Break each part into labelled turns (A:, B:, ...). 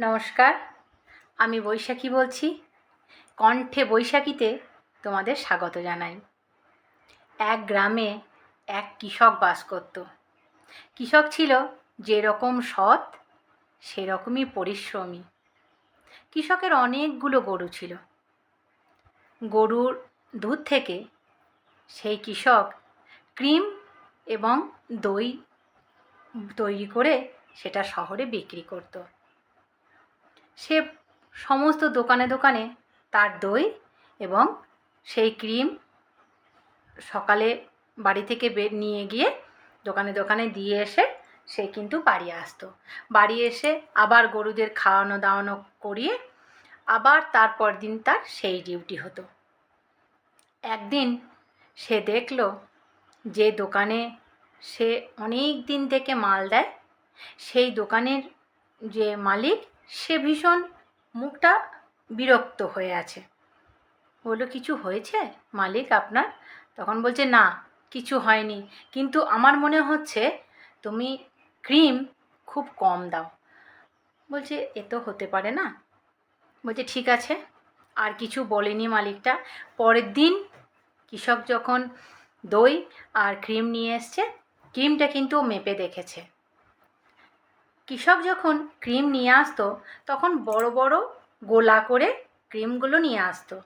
A: নমস্কার, আমি বৈশাখী বলছি। কণ্ঠে বৈশাখীতে তোমাদের স্বাগত জানাই। এক গ্রামে এক কৃষক বাস করত। কৃষক ছিল যেরকম সৎ, সেরকমই পরিশ্রমী। কৃষকের অনেকগুলো গরু ছিল। গরুর দুধ থেকে সেই কৃষক ক্রিম এবং দই তৈরি করে সেটা শহরে বিক্রি করতো। সে সমস্ত দোকানে দোকানে তার দই এবং সেই ক্রিম সকালে বাড়ি থেকে বের নিয়ে গিয়ে দোকানে দোকানে দিয়ে এসে সে কিন্তু বাড়ি আসতো। বাড়ি এসে আবার গরুদের খাওয়ানো দাওয়ানো করিয়ে আবার তারপর দিন তার সেই ডিউটি হতো। একদিন সে দেখল যে দোকানে সে অনেক দিন থেকে মাল দেয়, সেই দোকানের যে মালিক সে ভীষণ মুখটা বিরক্ত হয়ে আছে। বলল, কিছু হয়েছে মালিক আপনার? তখন বলছে, না, কিছু হয়নি। কিন্তু আমার মনে হচ্ছে তুমি ক্রিম খুব কম দাও। বলছে, এ তো হতে পারে না। বলছে, ঠিক আছে, আর কিছু বলেনি মালিকটা। পরের দিন কৃষক যখন দই আর ক্রিম নিয়ে এসছে, ক্রিমটা কিন্তু মেপে দেখেছে। কৃষক যখন ক্রিম নিয়ে আসতো, তখন বড় বড় গোলা করে ক্রিমগুলো নিয়ে আসতো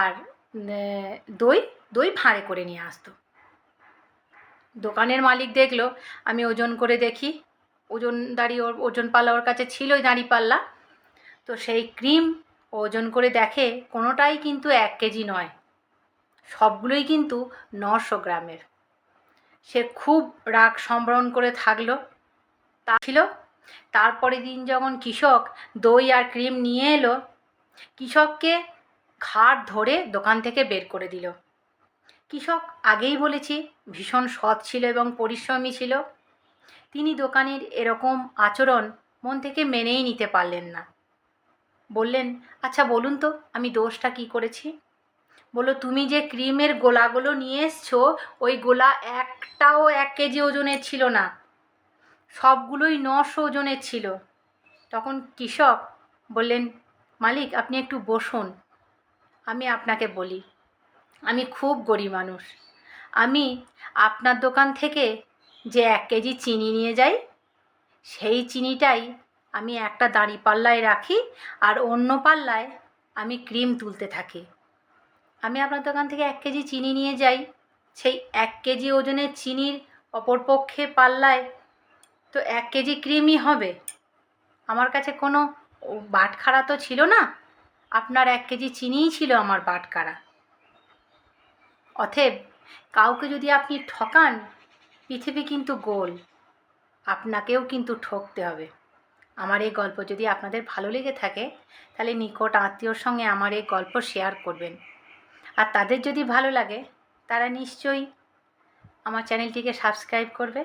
A: আর দই দই ভাঁড়ে করে নিয়ে আসতো। দোকানের মালিক দেখল, আমি ওজন করে দেখি ওজন দাঁড়ি ওর ওজন পাল্লা ওর কাছে ছিলই দাঁড়ি পাল্লা তো সেই ক্রিম ওজন করে দেখে, কোনোটাই কিন্তু এক কেজি নয়, সবগুলোই কিন্তু নশো গ্রামের। সে খুব রাগ সম্বরণ করে থাকল তা ছিল। তারপরে দিন যখন কৃষক দই আর ক্রিম নিয়ে এলো, কৃষককে ঘাট ধরে দোকান থেকে বের করে দিল। কৃষক আগেই বলেছি, ভীষণ সৎ ছিল এবং পরিশ্রমী ছিল। তিনি দোকানের এরকম আচরণ মন থেকে মেনেই নিতে পারলেন না। বললেন আচ্ছা বলুন তো, আমি দোষটা কি করেছি? বলো তুমি যে ক্রিমের গোলাগুলো নিয়ে এসছো, ওই গোলা একটাও এক কেজি ওজনের ছিল না। সবগুলোই নশো ওজনের ছিল। তখন কৃষক বললেন, মালিক, আপনি একটু বসুন, আমি আপনাকে বলি। আমি খুব গরিব মানুষ। আমি আপনার দোকান থেকে যে এক কেজি চিনি নিয়ে যাই, সেই চিনিটাই আমি একটা দাঁড়ি পাল্লায় রাখি আর অন্য পাল্লায় আমি ক্রিম তুলতে থাকি। আমি আপনার দোকান থেকে এক কেজি চিনি নিয়ে যাই, সেই এক কেজি ওজনের চিনির অপরপক্ষে পাল্লায় তো এক কেজি ক্রিমই হবে। আমার কাছে কোনো বাটখারা তো ছিল না। আপনার এক কেজি চিনিই ছিল আমার বাটখারা অথেব কাউকে যদি আপনি ঠকান, পৃথিবী কিন্তু গোল। আপনাকেও কিন্তু ঠকতে হবে। আমার এই গল্প যদি আপনাদের ভালো লেগে থাকে, তাহলে নিকট আত্মীয়র সঙ্গে আমার এই গল্প শেয়ার করবেন। আর তাদের যদি ভালো লাগে, তারা নিশ্চয়ই আমার চ্যানেলটিকে সাবস্ক্রাইব করবে।